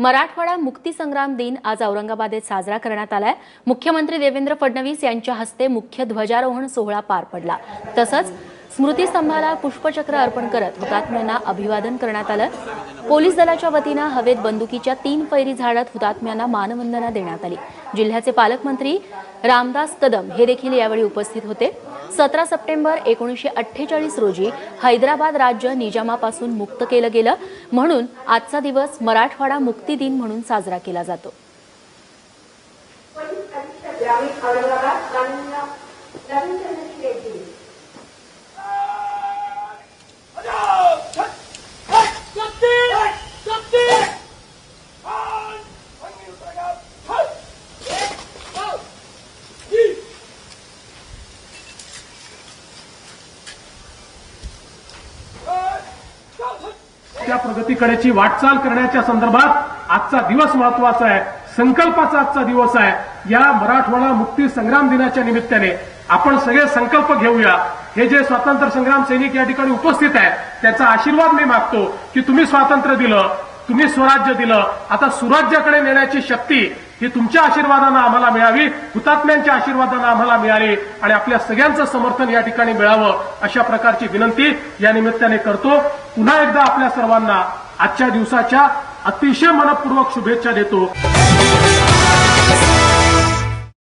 मराठवाडा मुक्तीसंग्राम दिन आज औरंगाबादेत साजरा करण्यात आलाय. मुख्यमंत्री देवेंद्र फडणवीस यांच्या हस्ते मुख्य ध्वजारोहण सोहळा पार पडला. तसंच स्मृतीस्तंभाला पुष्पचक्र अर्पण करत हुतात्म्यांना अभिवादन करण्यात आलं. पोलीस दलाच्या वतीनं हवेत बंदुकीच्या तीन फैरी झाडत हुतात्म्यांना मानवंदना देण्यात आली. जिल्ह्याचे पालकमंत्री रामदास कदम हे देखील यावेळी उपस्थित होते. सतरा सप्टेंबर एकोणीसशे अठ्ठेचाळीस रोजी हैदराबाद राज्य निजामापासून मुक्त केलं गेलं. म्हणून आजचा दिवस मराठवाडा मुक्ती दिन म्हणून साजरा केला जातो. त्या प्रगतीकडेची वाटचाल करण्याच्या संदर्भात आजचा दिवस महत्त्वाचा आहे. संकल्पाचा आजचा दिवस आहे. या मराठवाडा मुक्ती संग्राम दिनाच्या निमित्ताने आपण सगळे संकल्प घेऊया. हे जे स्वातंत्र्य संग्राम सैनिक या ठिकाणी उपस्थित आहेत त्याचा आशीर्वाद मी मागतो की तुम्ही स्वातंत्र्य दिलं तुम्ही स्वराज्य दिलं. आता सुराज्याकडे नेण्याची शक्ती ही तुमच्या आशीर्वादानं आम्हाला मिळावी हुतात्म्यांच्या आशीर्वादानं आम्हाला मिळाली आणि आपल्या सगळ्यांचं समर्थन या ठिकाणी मिळावं अशा प्रकारची विनंती या निमित्ताने करतो. पुन्हा एकदा आपल्या सर्वांना आजच्या दिवसाच्या अतिशय मनपूर्वक शुभेच्छा देतो.